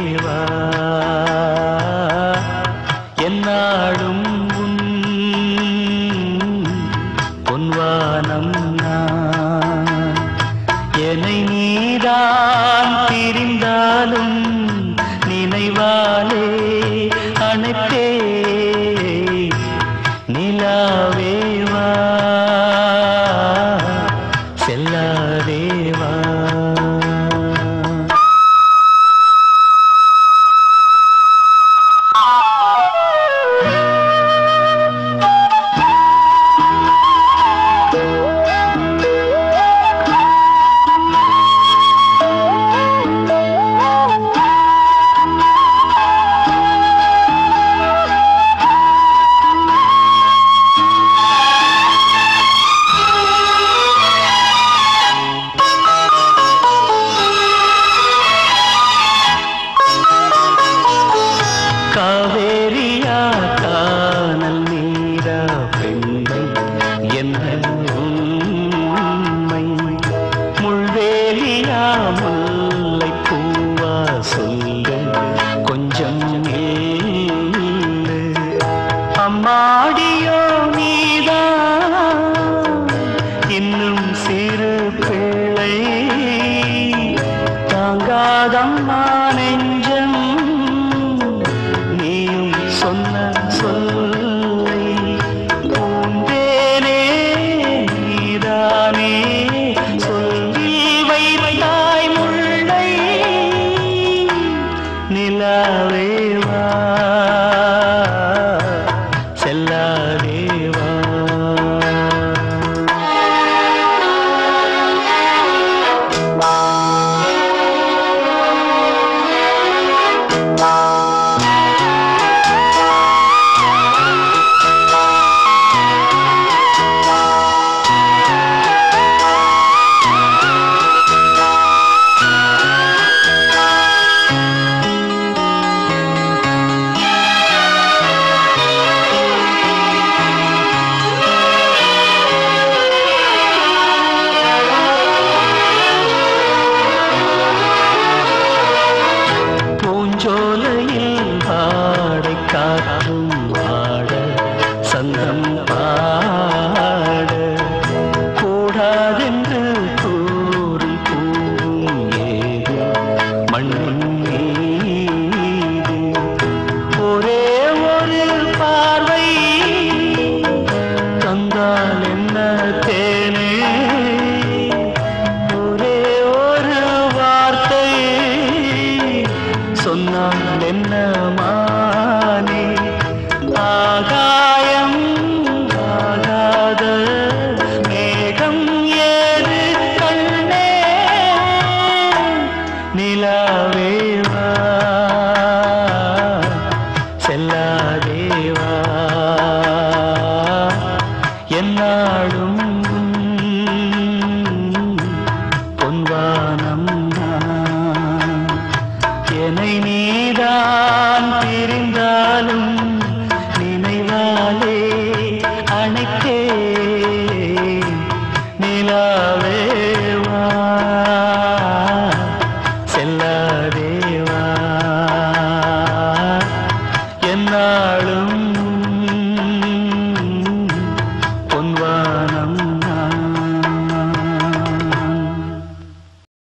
இறைவா என்னாடும் பொன்வானம் என்னை நீதான் பிரிந்தாலும் நினைவாலே அனைத்தே நிலாவேவா செல்லாதேவா உண்மை முள்வேலியா முல்லை பூவா சொல்ல கொஞ்சம் அம்மாடியோ நீதான் இன்னும் சிறு பிள்ளை. தாங்காதம்மா நெஞ்சம் நீயும் சொன்ன சொல்ல செல்லாதேவா சொன்னால் என்ன